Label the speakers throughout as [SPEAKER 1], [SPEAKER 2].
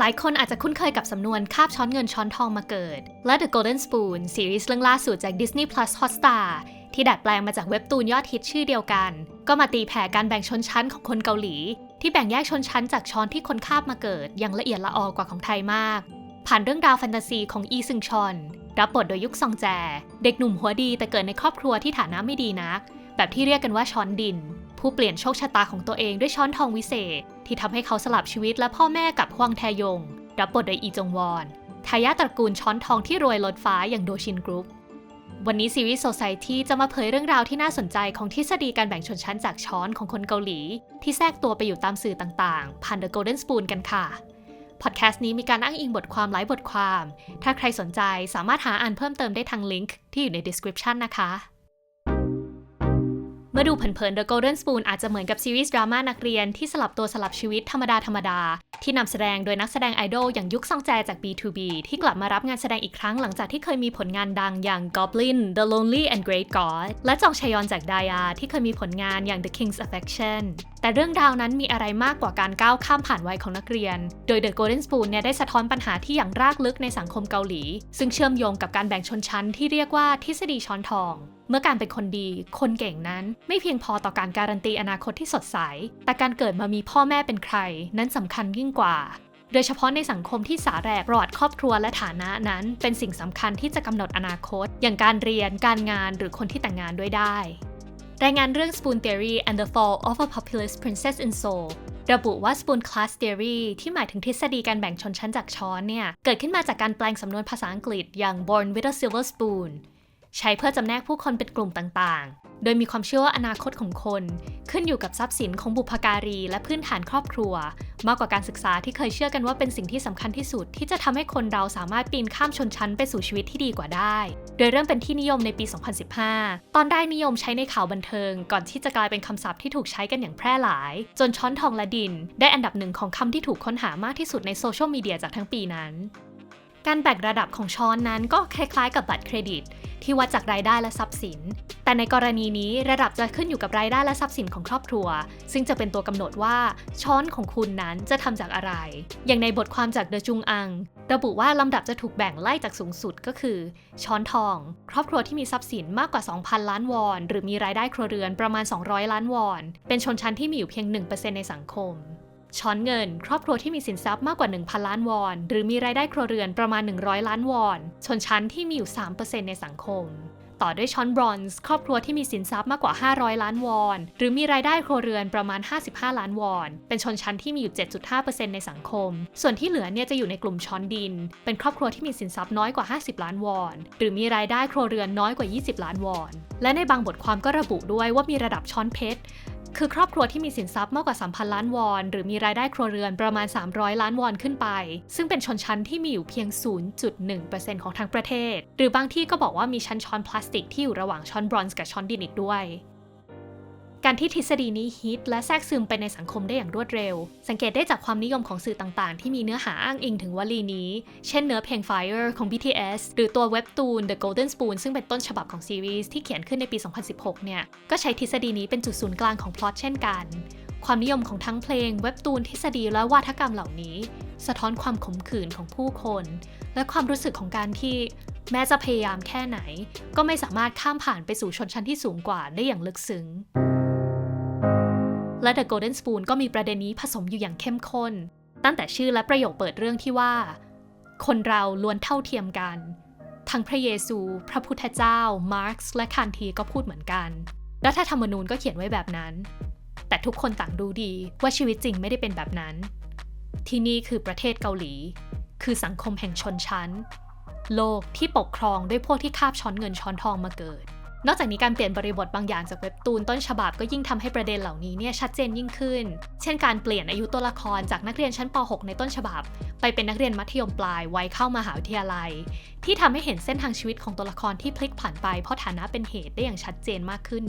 [SPEAKER 1] หลายคนอาจจะคุ้นเคยกับสำนวนคาบช้อนเงินช้อนทองมาเกิด และ The Golden Spoon ซีรีส์เรื่องล่าสุดจาก Disney Plus Hotstar ที่ดัดแปลงมาจากเว็บตูนยอดฮิตชื่อเดียวกัน ก็มาตีแผ่การแบ่งชนชั้นของคนเกาหลี ที่แบ่งแยกชนชั้นจากช้อนที่คนคาบมาเกิด อย่างละเอียดละออกว่าของไทยมาก ผ่านเรื่องราวแฟนตาซีของอีซึงชอนรับบทโดยยุคซองแจ เด็กหนุ่มหัวดีแต่เกิดในครอบครัวที่ฐานะไม่ดีนัก แบบที่เรียกกันว่าช้อนดิน ผู้เปลี่ยนโชคชะตาของตัวเองด้วยช้อนทองวิเศษ ที่ทำให้เขาสลับชีวิตและพ่อแม่กับฮวงแทยง รับบทโดยอีจงวอนทายาทตระกูลช้อนทองที่รวยล้นฟ้าอย่างโดชินกรุ๊ปวันนี้ซีรีส์ Society จะมาเผยเรื่องราวที่น่าสนใจของทฤษฎีการแบ่งชนชั้นจากช้อนของคนเกาหลี ที่แทรกตัวไปอยู่ตามสื่อต่างๆ ผ่าน The Golden Spoon กันค่ะ พอดแคสต์นี้มีการอ้างอิงบทความหลายบทความ ถ้าใครสนใจสามารถหาอ่านเพิ่มเติมได้ทางลิงก์ที่อยู่ใน description นะคะ เมื่อดูเผินๆ The Golden Spoon อาจจะเหมือนกับซีรีส์ดราม่านักเรียนที่สลับตัวสลับชีวิตธรรมดาธรรมดา ที่นำแสดงโดยนักแสดงไอดอลอย่างยุคซองแจจาก B2B ที่กลับมารับงานแสดงอีกครั้งหลังจากที่เคยมีผลงานดังอย่าง Goblin The Lonely and Great God และจองชยอนจากไดอาที่เคยมีผลงานอย่าง The King's Affection แต่เรื่องราวนั้นมีอะไรมากกว่าการก้าวข้ามผ่านวัยของนักเรียน โดย The Golden Spoon เนี่ยได้สะท้อนปัญหาที่อย่างรากลึกในสังคมเกาหลี ซึ่งเชื่อมโยงกับการแบ่งชนชั้นที่เรียกว่าทฤษฎีช้อนทอง เมื่อการเป็นคนดี คนเก่งนั้นไม่เพียงพอต่อการการันตีอนาคตที่สดใส แต่การเกิดมามีพ่อแม่เป็นใคร นั้นสำคัญยิ่งกว่า โดยเฉพาะในสังคมที่สาแรกประวัติครอบครัวและฐานะนั้น เป็นสิ่งสำคัญที่จะกำหนดอนาคต อย่างการเรียน การงานหรือคนที่แต่งงานด้วยได้ รายงานเรื่อง Spoon Theory and the Fall of a Populist Princess in Seoul ระบุว่า Spoon Class Theory ที่หมายถึงทฤษฎีการแบ่งชนชั้นจากช้อนเนี่ย เกิดขึ้นมาจากการแปลงสำนวนภาษาอังกฤษอย่าง Born with a Silver Spoon ใช้เพื่อจำแนกผู้คนเป็นกลุ่มต่างๆ โดยมีความเชื่อว่าอนาคตของคน ขึ้นอยู่กับทรัพย์สินของบุพการี และพื้นฐานครอบครัว มากกว่าการศึกษาที่เคยเชื่อกันว่าเป็นสิ่งที่สำคัญที่สุด ที่จะทำให้คนเราสามารถปีนข้ามชนชั้นไปสู่ชีวิตที่ดีกว่าได้ โดยเริ่มเป็นที่นิยมในปี 2015 ตอนได้นิยมใช้ในข่าวบันเทิง ก่อนที่จะกลายเป็นคำศัพท์ที่ถูกใช้กันอย่างแพร่หลาย จนช้อนทองและดิน ได้อันดับหนึ่งของคำที่ถูกค้นหามากที่สุดในโซเชียลมีเดียจากทั้งปีนั้น การแบ่งระดับของช้อนนั้นก็คล้ายๆกับบัตรเครดิต ที่วัดจากรายได้และทรัพย์สิน แต่ในกรณีนี้ระดับจะขึ้นอยู่กับรายได้และทรัพย์สินของครอบครัว ซึ่งจะเป็นตัวกำหนดว่าช้อนของคุณนั้นจะทำจากอะไร อย่างในบทความจากเดจุงอัง ระบุว่าลำดับจะถูกแบ่งไล่จากสูงสุดก็คือ ช้อนทอง ครอบครัวที่มีทรัพย์สินมากกว่า 2,000 ล้านวอน หรือมีรายได้ครัวเรือนประมาณ 200 ล้านวอน เป็นชนชั้นที่มีอยู่เพียง 1%ในสังคม ช้อนเงิน ครอบครัวที่มีสินทรัพย์มากกว่า 1,000 ล้านวอน หรือมีรายได้ครัวเรือนประมาณ 100 ล้านวอน ชนชั้นที่มีอยู่ 3%ในสังคม ต่อด้วยช้อนบรอนซ์ ครอบครัวที่มีสินทรัพย์มากกว่า 500 ล้านวอน หรือมีรายได้ครัวเรือนประมาณ 55 ล้านวอน เป็นชนชั้นที่มีอยู่ 7.5%ในสังคม ส่วนที่เหลือเนี่ยจะอยู่ในกลุ่มช้อนดิน เป็นครอบครัวที่มีสินทรัพย์น้อยกว่า 50 ล้านวอน หรือมีรายได้ครัวเรือนน้อยกว่า 20 ล้านวอน และในบางบทความก็ระบุด้วยว่ามีระดับช้อนเพชร คือครอบครัวที่มีสินทรัพย์มากกว่า 3,000 ล้านวอน หรือมีรายได้ครัวเรือนประมาณ 300 ล้านวอนขึ้นไป ซึ่งเป็นชนชั้นที่มีอยู่เพียง 0.1%ของทั้งประเทศ หรือบางที่ก็บอกว่ามีชั้นช้อนพลาสติกที่อยู่ระหว่างช้อนบรอนซ์กับช้อนดินอีกด้วย การที่ทฤษฎีนี้ฮิตและแทรกซึมไปในสังคมได้อย่างรวดเร็ว สังเกตได้จากความนิยมของสื่อต่างๆ ที่มีเนื้อหาอ้างอิงถึงวลีนี้ เช่นเนื้อเพลง Fire ของ BTS หรือตัวเว็บตูน The Golden Spoon ซึ่งเป็นต้นฉบับของซีรีส์ที่เขียนขึ้นในปี 2016 เนี่ย ก็ใช้ทฤษฎีนี้เป็นจุดศูนย์กลางของพล็อตเช่นกัน ความนิยมของทั้งเพลง เว็บตูน ทฤษฎีและวาทกรรมเหล่านี้ สะท้อนความขมขื่นของผู้คน และความรู้สึกของการที่แม้จะพยายามแค่ไหน ก็ไม่สามารถข้ามผ่านไปสู่ชนชั้นที่สูงกว่าได้อย่างลึกซึ้ง และ The Golden Spoon ก็มีประเด็นนี้ผสมอยู่อย่างเข้มข้น ตั้งแต่ชื่อและประโยคเปิดเรื่องที่ว่า คนเราล้วนเท่าเทียมกัน ทั้งพระเยซู พระพุทธเจ้า มาร์กซ์และคานทีก็พูดเหมือนกัน รัฐธรรมนูญก็เขียนไว้แบบนั้น แต่ทุกคนต่างรู้ดีว่าชีวิตจริงไม่ได้เป็นแบบนั้น ที่นี่คือประเทศเกาหลี คือสังคมแห่งชนชั้น โลกที่ปกครองด้วยพวกที่คาบช้อนเงินช้อนทองมาเกิด นอกจากนี้การเปลี่ยนบริบทบางอย่างจากเว็บตูนต้นฉบับก็ยิ่งทำให้ประเด็นเหล่านี้เนี่ยชัดเจนยิ่งขึ้น เช่นการเปลี่ยนอายุตัวละครจากนักเรียนชั้นป .6 ในต้นฉบับ ไปเป็นนักเรียนมัธยมปลายวัยเข้ามหาวิทยาลัย ที่ทำให้เห็นเส้นทางชีวิตของตัวละครที่พลิกผันไปเพราะฐานะเป็นเหตุได้อย่างชัดเจนมากขึ้น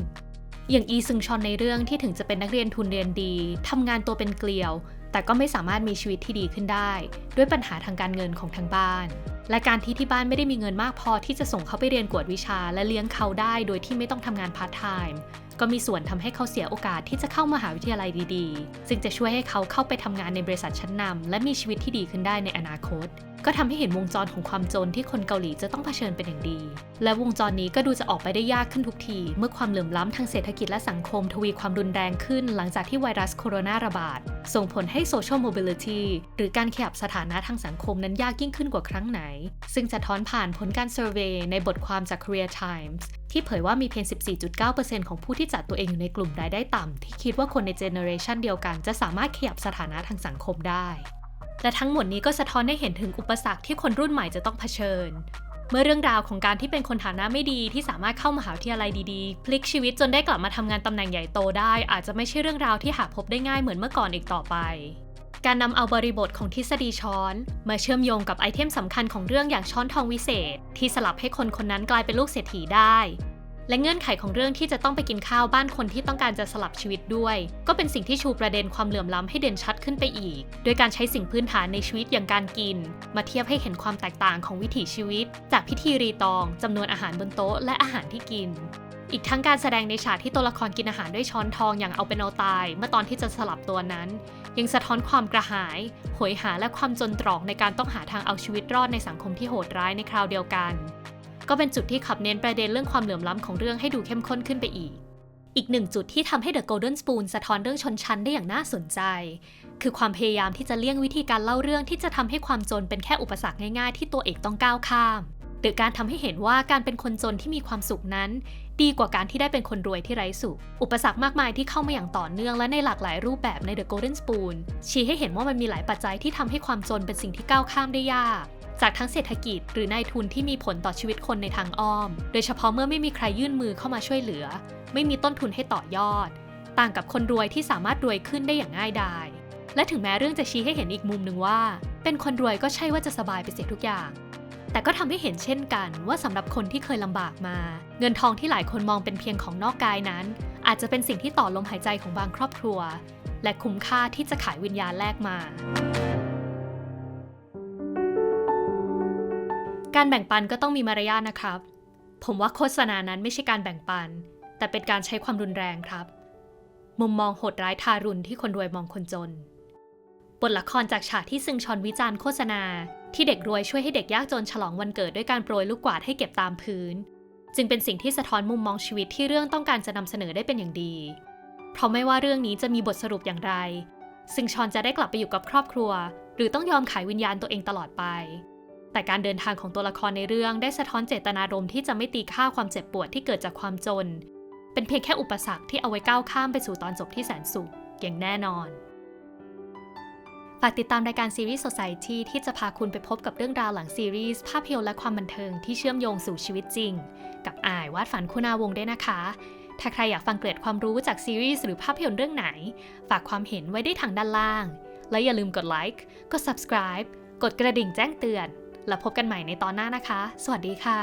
[SPEAKER 1] อย่างอีซึงชอนในเรื่องที่ถึงจะเป็นนักเรียนทุนเรียนดีทำงานตัวเป็นเกลียว แต่ก็ไม่สามารถมีชีวิตที่ดีขึ้นได้ ด้วยปัญหาทางการเงินของทางบ้าน และการที่ที่บ้านไม่ได้มีเงินมากพอที่จะส่งเขาไปเรียนกวดวิชา และเลี้ยงเขาได้โดยที่ไม่ต้องทำงานพาร์ทไทม์ก็มีส่วนทำให้เขาเสียโอกาสที่จะเข้ามหาวิทยาลัยดีๆ ซึ่งจะช่วยให้เขาเข้าไปทำงานในบริษัทชั้นนำและมีชีวิตที่ดีขึ้นได้ในอนาคต ก็ทำให้เห็นวงจรของความจนที่คนเกาหลีจะต้องเผชิญเป็นอย่างดี และวงจรนี้ก็ดูจะออกไปได้ยากขึ้นทุกที เมื่อความเหลื่อมล้ำทางเศรษฐกิจและสังคมทวีความรุนแรงขึ้น หลังจากที่ไวรัสโคโรนาระบาด ส่งผลให้ social mobility หรือการขยับสถานะทางสังคมนั้นยากยิ่งขึ้นกว่าครั้งไหน ซึ่งจะท้อนผ่านผลการ survey ในบทความจาก Korea Times ที่เผยว่ามีเพียง 14.9%ของผู้ที่จัดตัวเองอยู่ในกลุ่มรายได้ต่ำที่คิดว่าคนในเจเนอเรชันเดียวกันจะสามารถขยับสถานะทางสังคมได้ และทั้งหมดนี้ก็สะท้อนให้เห็นถึงอุปสรรคที่คนรุ่นใหม่จะต้องเผชิญ เมื่อเรื่องราวของการที่เป็นคนฐานะไม่ดีที่สามารถเข้ามหาวิทยาลัยดีๆ พลิกชีวิตจนได้กลับมาทำงานตำแหน่งใหญ่โตได้ อาจจะไม่ใช่เรื่องราวที่หาพบได้ง่ายเหมือนเมื่อก่อนอีกต่อไปการนำเอาบริบทของทฤษฎีช้อน มาเชื่อมโยงกับไอเทมสำคัญของเรื่องอย่างช้อนทองวิเศษ ที่สลับให้คนคนนั้นกลายเป็นลูกเศรษฐีได้ และเงื่อนไขของเรื่องที่จะต้องไปกินข้าวบ้านคนที่ต้องการจะสลับชีวิตด้วย ก็เป็นสิ่งที่ชูประเด็นความเหลื่อมล้ำให้เด่นชัดขึ้นไปอีก โดยการใช้สิ่งพื้นฐานในชีวิตอย่างการกิน มาเทียบให้เห็นความแตกต่างของวิถีชีวิต จากพิธีรีตองจำนวนอาหารบนโต๊ะและอาหารที่กินอีกทั้งการแสดงในฉากที่ตัวละครกินอาหารด้วยช้อนทองอย่างเอาเป็นเอาตาย เมื่อตอนที่จะสลับตัวนั้น ยังสะท้อนความกระหายโหยหาและความจนตรอกในการต้องหาทางเอาชีวิตรอดในสังคมที่โหดร้ายในคราวเดียวกัน ก็เป็นจุดที่ขับเน้นประเด็นเรื่องความเหลื่อมล้ำของเรื่องให้ดูเข้มข้นขึ้นไปอีก อีกหนึ่งจุดที่ทำให้ The Golden Spoon สะท้อนเรื่องชนชั้นได้อย่างน่าสนใจ คือความพยายามที่จะเลี่ยงวิธีการเล่าเรื่องที่จะทำให้ความจนเป็นแค่อุปสรรคง่ายๆ ที่ตัวเอกต้องก้าวข้าม หรือการทำให้เห็นว่าการเป็นคนจนที่มีความสุขนั้น ดีกว่าการที่ได้เป็นคนรวยที่ไร้สุข อุปสรรคมากมายที่เข้ามาอย่างต่อเนื่องและในหลากหลายรูปแบบใน The Golden Spoon ชี้ให้เห็นว่ามันมีหลายปัจจัยที่ทำให้ความจนเป็นสิ่งที่ก้าวข้ามได้ยาก จากทั้งเศรษฐกิจหรือนายทุนที่มีผลต่อชีวิตคนในทางอ้อม โดยเฉพาะเมื่อไม่มีใครยื่นมือเข้ามาช่วยเหลือ ไม่มีต้นทุนให้ต่อยอด ต่างกับคนรวยที่สามารถรวยขึ้นได้อย่างง่ายดาย และถึงแม้เรื่องจะชี้ให้เห็นอีกมุมหนึ่งว่า เป็นคนรวยก็ใช่ว่าจะสบายไปเสียทุกอย่าง แต่ก็ทำให้เห็นเช่นกันว่าสำหรับคนที่เคยลำบากมา เงินทองที่หลายคนมองเป็นเพียงของนอกกายนั้น อาจจะเป็นสิ่งที่ต่อลมหายใจของบางครอบครัว และคุ้มค่าที่จะขายวิญญาณแลกมา การแบ่งปันก็ต้องมีมารยาทนะครับ ผมว่าโฆษณานั้นไม่ใช่การแบ่งปัน แต่เป็นการใช้ความรุนแรงครับ มุมมองโหดร้ายทารุณที่คนรวยมองคนจน บทละครจากฉากที่ซึงชอนวิจารณ์โฆษณา ที่เด็กรวยช่วยให้เด็กยากจนฉลองวันเกิดด้วยการโปรยลูกกวาดให้เก็บตามพื้น จึงเป็นสิ่งที่สะท้อนมุมมองชีวิตที่เรื่องต้องการจะนำเสนอได้เป็นอย่างดี เพราะไม่ว่าเรื่องนี้จะมีบทสรุปอย่างไร ซึงชอนจะได้กลับไปอยู่กับครอบครัว หรือต้องยอมขายวิญญาณตัวเองตลอดไป แต่การเดินทางของตัวละครในเรื่องได้สะท้อนเจตนารมณ์ที่จะไม่ตีค่าความเจ็บปวดที่เกิดจากความจน เป็นเพียงแค่อุปสรรคที่เอาไว้ก้าวข้ามไปสู่ตอนจบที่แสนสุขอย่างแน่นอน ฝากติดตามรายการซีรีส์ Society ที่จะพาคุณไปพบกับเรื่องราวหลังซีรีส์ภาพยนตร์และความบันเทิงที่เชื่อมโยงสู่ชีวิตจริง กับอายวาดฝันคุณาวงศ์ด้นะคะ ถ้าใครอยากฟังเกร็ดความรู้จากซีรีส์หรือภาพยนตร์เรื่องไหน ฝากความเห็นไว้ได้ทางด้านล่าง และอย่าลืมกดไลค์ กด subscribe กดกระดิ่งแจ้งเตือน แล้วพบกันใหม่ในตอนหน้านะคะ สวัสดีค่ะ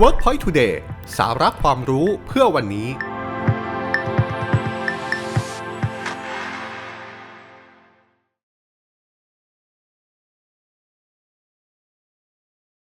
[SPEAKER 2] WorkPoint Today สาระความรู้เพื่อวันนี้